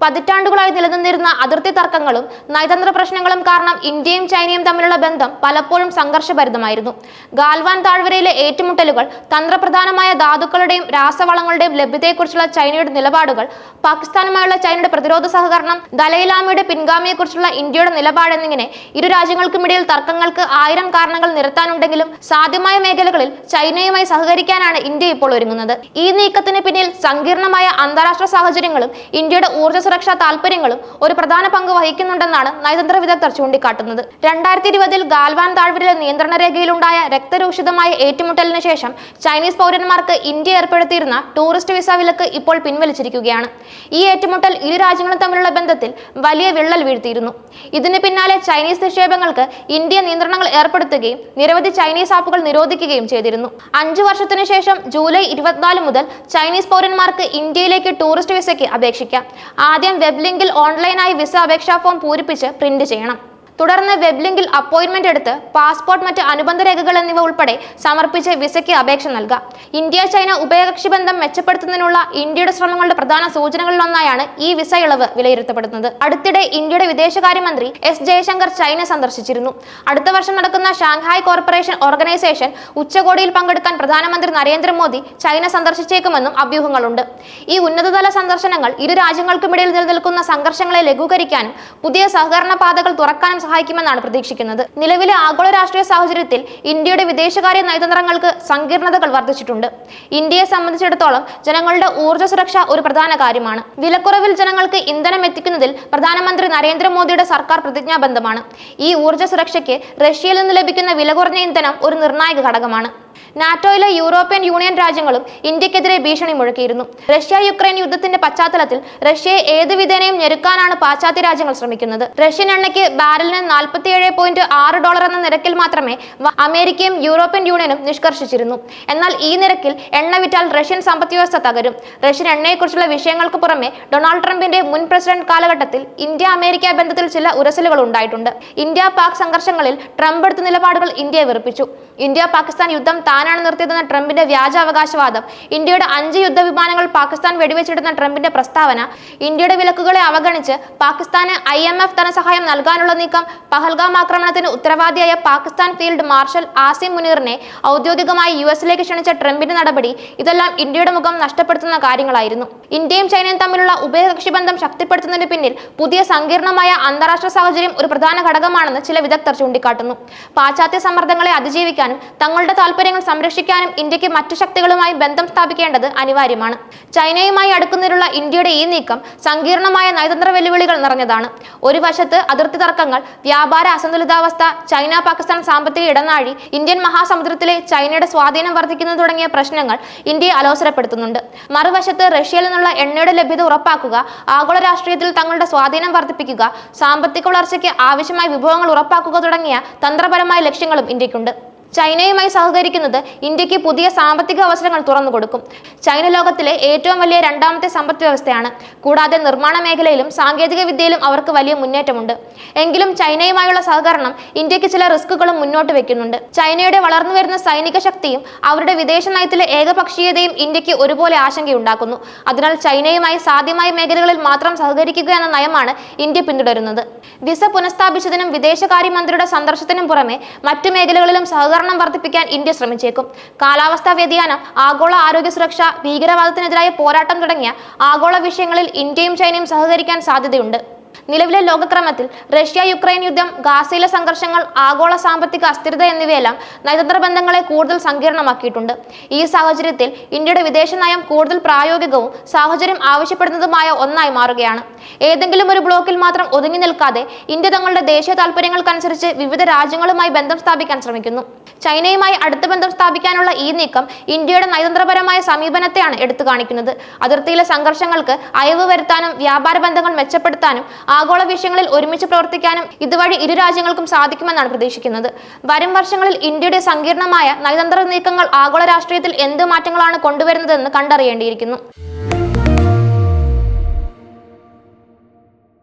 പതിറ്റാണ്ടുകളായി നിലനിന്നിരുന്ന അതിർത്തി തർക്കങ്ങളും നയതന്ത്ര പ്രശ്നങ്ങളും കാരണം ഇന്ത്യയും ചൈനയും തമ്മിലുള്ള ബന്ധം പലപ്പോഴും സംഘർഷഭരിതമായിരുന്നു. ഗാൽവാൻ താഴ്വരയിലെ ഏറ്റുമുട്ടലുകൾ തന്ത്രപ്രധാനമായ ധാതുക്കളുടെയും രാസവളങ്ങളുടെയും ലഭ്യതയെക്കുറിച്ചുള്ള ചൈനയുടെ നിലപാടുകൾ പാകിസ്ഥാനുമായുള്ള ചൈനയുടെ പ്രതിരോധ സഹകരണം ദലൈലാമയുടെ പിൻഗാമിയെക്കുറിച്ചുള്ള ഇന്ത്യയുടെ നിലപാട് എന്നിങ്ങനെ ഇരു രാജ്യങ്ങൾക്കുമിടയിൽ തർക്കങ്ങൾക്ക് ആയിരം കാരണങ്ങൾ നിരത്താനുണ്ടെങ്കിലും സാധ്യമായ മേഖലകളിൽ ചൈനയുമായി സഹകരിക്കാനാണ് ഇന്ത്യ ഇപ്പോൾ ഒരുങ്ങുന്നത്. ഈ നീക്കത്തിന് പിന്നിൽ സങ്കീർണമായ അന്താരാഷ്ട്ര സാഹചര്യങ്ങളും ഇന്ത്യയുടെ ഊർജ സുരക്ഷാ താൽപര്യങ്ങളും ഒരു പ്രധാന പങ്ക് വഹിക്കുന്നുണ്ടെന്നാണ് നയതന്ത്ര വിദഗ്ധർ ചൂണ്ടിക്കാട്ടുന്നത്. രണ്ടായിരത്തി ഇരുപതിൽ ഗാൽവാൻ താഴ്വരയിലെ നിയന്ത്രണ രേഖയിലുണ്ടായ രക്തരൂഷിതമായ ഏറ്റുമുട്ടലിന് ശേഷം ചൈനീസ് പൗരന്മാർക്ക് ഇന്ത്യ ഏർപ്പെടുത്തിയിരുന്ന ടൂറിസ്റ്റ് വിസ വിലക്ക് ഇപ്പോൾ പിൻവലിച്ചിരിക്കുകയാണ്. ഈ ഏറ്റുമുട്ടൽ ഇരു രാജ്യങ്ങളും തമ്മിലുള്ള ബന്ധത്തിൽ വലിയ വിള്ളൽ വീഴ്ത്തിയിരുന്നു. ഇതിന് പിന്നാലെ ചൈനീസ് നിക്ഷേപങ്ങൾക്ക് ഇന്ത്യ നിയന്ത്രണങ്ങൾ ഏർപ്പെടുത്തുകയും നിരവധി ചൈനീസ് ആപ്പുകൾ നിരോധിക്കുകയും ചെയ്തിരുന്നു. അഞ്ചു വർഷത്തിനു ശേഷം ജൂലൈ ഇരുപത്തിനാല് മുതൽ ചൈനീസ് പൗരന്മാർക്ക് ഇന്ത്യയിലേക്ക് ടൂറിസ്റ്റ് വിസയ്ക്ക് അപേക്ഷിക്കാം. ആദ്യം വെബ് ലിങ്കിൽ ഓൺലൈനായി വിസ അപേക്ഷാ ഫോം പൂരിപ്പിച്ച് പ്രിന്റ് ചെയ്യണം. തുടർന്ന് വെബ് ലിങ്കിൽ അപ്പോയിന്റ്മെന്റ് എടുത്ത് പാസ്പോർട്ട് മറ്റ് അനുബന്ധ രേഖകൾ എന്നിവ ഉൾപ്പെടെ സമർപ്പിച്ച് വിസയ്ക്ക് അപേക്ഷ നൽകാം. ഇന്ത്യ ചൈന ഉഭയകക്ഷി ബന്ധം മെച്ചപ്പെടുത്തുന്നതിനുള്ള ഇന്ത്യയുടെ ശ്രമങ്ങളുടെ പ്രധാന സൂചനകളിലൊന്നായാണ് ഈ വിസ ഇളവ് വിലയിരുത്തപ്പെടുന്നത്. അടുത്തിടെ ഇന്ത്യയുടെ വിദേശകാര്യമന്ത്രി എസ് ജയശങ്കർ ചൈന സന്ദർശിച്ചിരുന്നു. അടുത്ത വർഷം നടക്കുന്ന ഷാങ്ഹായ് കോർപ്പറേഷൻ ഓർഗനൈസേഷൻ ഉച്ചകോടിയിൽ പങ്കെടുക്കാൻ പ്രധാനമന്ത്രി നരേന്ദ്രമോദി ചൈന സന്ദർശിച്ചേക്കുമെന്നും അഭ്യൂഹങ്ങളുണ്ട്. ഈ ഉന്നതതല സന്ദർശനങ്ങൾ ഇരു രാജ്യങ്ങൾക്കുമിടയിൽ നിലനിൽക്കുന്ന സംഘർഷങ്ങളെ ലഘൂകരിക്കാനും പുതിയ സഹകരണ പാതകൾ തുറക്കാനും സഹായിക്കുമെന്നാണ് പ്രതീക്ഷിക്കുന്നത്. നിലവിലെ ആഗോള രാഷ്ട്രീയ സാഹചര്യത്തിൽ ഇന്ത്യയുടെ വിദേശകാര്യ നയതന്ത്രങ്ങൾക്ക് സങ്കീർണതകൾ വർദ്ധിച്ചിട്ടുണ്ട്. ഇന്ത്യയെ സംബന്ധിച്ചിടത്തോളം ജനങ്ങളുടെ ഊർജ സുരക്ഷ ഒരു പ്രധാന കാര്യമാണ്. വിലക്കുറവിൽ ജനങ്ങൾക്ക് ഇന്ധനം എത്തിക്കുന്നതിൽ പ്രധാനമന്ത്രി നരേന്ദ്രമോദിയുടെ സർക്കാർ പ്രതിജ്ഞാബദ്ധമാണ്. ഈ ഊർജ സുരക്ഷയ്ക്ക് റഷ്യയിൽ നിന്ന് ലഭിക്കുന്ന വില കുറഞ്ഞ ഇന്ധനം ഒരു നിർണായക ഘടകമാണ്. നാറ്റോയിലെ യൂറോപ്യൻ യൂണിയൻ രാജ്യങ്ങളും ഇന്ത്യക്കെതിരെ ഭീഷണി മുഴക്കിയിരുന്നു. റഷ്യ യുക്രൈൻ യുദ്ധത്തിന്റെ പശ്ചാത്തലത്തിൽ റഷ്യയെ ഏത് വിധേനയും ഞെരുക്കാനാണ് പാശ്ചാത്യ രാജ്യങ്ങൾ ശ്രമിക്കുന്നത്. റഷ്യൻ എണ്ണയ്ക്ക് ബാരലിന് നാൽപ്പത്തിയേഴ് പോയിന്റ് ആറ് ഡോളർ എന്ന നിരക്കിൽ മാത്രമേ അമേരിക്കയും യൂറോപ്യൻ യൂണിയനും നിഷ്കർഷിച്ചിരുന്നു. എന്നാൽ ഈ നിരക്കിൽ എണ്ണ വിറ്റാൽ റഷ്യൻ സമ്പദ് വ്യവസ്ഥ തകരും. റഷ്യൻ എണ്ണയെക്കുറിച്ചുള്ള വിഷയങ്ങൾക്ക് പുറമെ ഡൊണാൾഡ് ട്രംപിന്റെ മുൻ പ്രസിഡന്റ് കാലഘട്ടത്തിൽ ഇന്ത്യ അമേരിക്ക ബന്ധത്തിൽ ചില ഉരസലുകൾ ഉണ്ടായിട്ടുണ്ട്. ഇന്ത്യ പാക് സംഘർഷങ്ങളിൽ ട്രംപ് എടുത്ത നിലപാടുകൾ ഇന്ത്യയെ വെറുപ്പിച്ചു. ഇന്ത്യ പാകിസ്ഥാൻ യുദ്ധം താനാണ് നിർത്തിയതെന്ന ട്രംപിന്റെ വ്യാജ അവകാശവാദം ഇന്ത്യയുടെ അഞ്ച് യുദ്ധവിമാനങ്ങൾ പാകിസ്ഥാൻ വെടിവെച്ചിടുന്ന ട്രംപിന്റെ പ്രസ്താവന ഇന്ത്യയുടെ വിലക്കുകളെ അവഗണിച്ച് പാകിസ്ഥാന് ഐ എം എഫ് ധനസഹായം നൽകാനുള്ള നീക്കം പഹൽഗാം ആക്രമണത്തിന് ഉത്തരവാദിയായ പാകിസ്ഥാൻ ഫീൽഡ് മാർഷൽ ആസിം മുനീറിനെ ഔദ്യോഗികമായി യു എസിലേക്ക് ക്ഷണിച്ച ട്രംപിന്റെ നടപടി ഇതെല്ലാം ഇന്ത്യയുടെ മുഖം നഷ്ടപ്പെടുത്തുന്ന കാര്യങ്ങളായിരുന്നു. ഇന്ത്യയും ചൈനയും തമ്മിലുള്ള ഉഭയകക്ഷി ബന്ധം ശക്തിപ്പെടുത്തുന്നതിന് പിന്നിൽ പുതിയ സങ്കീർണമായ അന്താരാഷ്ട്ര സാഹചര്യം ഒരു പ്രധാന ഘടകമാണെന്ന് ചില വിദഗ്ധർ ചൂണ്ടിക്കാട്ടുന്നു. പാശ്ചാത്യ സമ്മർദ്ദങ്ങളെ അതിജീവിക്കാനും തങ്ങളുടെ താൽപ്പര്യങ്ങൾ സംരക്ഷിക്കാനും ഇന്ത്യയ്ക്ക് മറ്റു ശക്തികളുമായി ബന്ധം സ്ഥാപിക്കേണ്ടത് അനിവാര്യമാണ്. ചൈനയുമായി അടുക്കുന്നതിനുള്ള ഇന്ത്യയുടെ ഈ നീക്കം സങ്കീർണമായ നയതന്ത്ര വെല്ലുവിളികൾ നിറഞ്ഞതാണ്. ഒരു വശത്ത് അതിർത്തി തർക്കങ്ങൾ വ്യാപാര അസന്തുലിതാവസ്ഥ ചൈന പാകിസ്ഥാൻ സാമ്പത്തിക ഇടനാഴി ഇന്ത്യൻ മഹാസമുദ്രത്തിലെ ചൈനയുടെ സ്വാധീനം വർദ്ധിക്കുന്നത് തുടങ്ങിയ പ്രശ്നങ്ങൾ ഇന്ത്യയെ അലോസരപ്പെടുത്തുന്നുണ്ട്. മറുവശത്ത് റഷ്യയിൽ നിന്നുള്ള എണ്ണയുടെ ലഭ്യത ഉറപ്പാക്കുക ആഗോള രാഷ്ട്രീയത്തിൽ തങ്ങളുടെ സ്വാധീനം വർദ്ധിപ്പിക്കുക സാമ്പത്തിക വളർച്ചയ്ക്ക് ആവശ്യമായ വിഭവങ്ങൾ ഉറപ്പാക്കുക തുടങ്ങിയ തന്ത്രപരമായ ലക്ഷ്യങ്ങളും ഇന്ത്യക്കുണ്ട് ചൈനയുമായി സഹകരിക്കുന്നത് ഇന്ത്യയ്ക്ക് പുതിയ സാമ്പത്തിക അവസരങ്ങൾ തുറന്നു കൊടുക്കും. ചൈന ലോകത്തിലെ ഏറ്റവും വലിയ രണ്ടാമത്തെ സമ്പദ് വ്യവസ്ഥയാണ്. കൂടാതെ നിർമ്മാണ മേഖലയിലും സാങ്കേതിക വിദ്യയിലും അവർക്ക് വലിയ മുന്നേറ്റമുണ്ട്. എങ്കിലും ചൈനയുമായുള്ള സഹകരണം ഇന്ത്യയ്ക്ക് ചില റിസ്കുകളും മുന്നോട്ട് വെക്കുന്നുണ്ട്. ചൈനയുടെ വളർന്നു വരുന്ന സൈനിക ശക്തിയും അവരുടെ വിദേശ നയത്തിലെ ഏകപക്ഷീയതയും ഇന്ത്യയ്ക്ക് ഒരുപോലെ ആശങ്കയുണ്ടാക്കുന്നു. അതിനാൽ ചൈനയുമായി സാധ്യമായ മേഖലകളിൽ മാത്രം സഹകരിക്കുക എന്ന നയമാണ് ഇന്ത്യ പിന്തുടരുന്നത്. വിസ പുനഃസ്ഥാപിച്ചതിനും വിദേശകാര്യമന്ത്രിയുടെ സന്ദർശനത്തിനും പുറമെ മറ്റു മേഖലകളിലും സഹകരണം വർദ്ധിപ്പിക്കാൻ ഇന്ത്യ ശ്രമിച്ചേക്കും. കാലാവസ്ഥാ വ്യതിയാനം ആഗോള ആരോഗ്യ സുരക്ഷ ഭീകരവാദത്തിനെതിരായ പോരാട്ടം തുടങ്ങിയ ആഗോള വിഷയങ്ങളിൽ ഇന്ത്യയും ചൈനയും സഹകരിക്കാൻ സാധ്യതയുണ്ട്. നിലവിലെ ലോകക്രമത്തിൽ റഷ്യ യുക്രൈൻ യുദ്ധം ഗാസയിലെ സംഘർഷങ്ങൾ ആഗോള സാമ്പത്തിക അസ്ഥിരത എന്നിവയെല്ലാം നയതന്ത്ര ബന്ധങ്ങളെ കൂടുതൽ സങ്കീർണമാക്കിയിട്ടുണ്ട്. ഈ സാഹചര്യത്തിൽ ഇന്ത്യയുടെ വിദേശ നയം കൂടുതൽ പ്രായോഗികവും സാഹചര്യം ആവശ്യപ്പെടുന്നതുമായ ഒന്നായി മാറുകയാണ്. ഏതെങ്കിലും ഒരു ബ്ലോക്കിൽ മാത്രം ഒതുങ്ങി നിൽക്കാതെ ഇന്ത്യ തങ്ങളുടെ ദേശീയ താൽപ്പര്യങ്ങൾക്കനുസരിച്ച് വിവിധ രാജ്യങ്ങളുമായി ബന്ധം സ്ഥാപിക്കാൻ ശ്രമിക്കുന്നു. ചൈനയുമായി അടുത്ത ബന്ധം സ്ഥാപിക്കാനുള്ള ഈ നീക്കം ഇന്ത്യയുടെ നയതന്ത്രപരമായ സമീപനത്തെയാണ് എടുത്തു കാണിക്കുന്നത്. അതിർത്തിയിലെ സംഘർഷങ്ങൾക്ക് അയവ് വരുത്താനും വ്യാപാര ബന്ധങ്ങൾ മെച്ചപ്പെടുത്താനും ആഗോള വിഷയങ്ങളിൽ ഒരുമിച്ച് പ്രവർത്തിക്കാനും ഇതുവഴി ഇരു രാജ്യങ്ങൾക്കും സാധിക്കുമെന്നാണ് പ്രതീക്ഷിക്കുന്നത്. വരും വർഷങ്ങളിൽ ഇന്ത്യയുടെ സങ്കീർണമായ നയതന്ത്ര നീക്കങ്ങൾ ആഗോള രാഷ്ട്രീയത്തിൽ എന്ത് മാറ്റങ്ങളാണ് കൊണ്ടുവരുന്നതെന്ന് കണ്ടറിയേണ്ടിയിരിക്കുന്നു.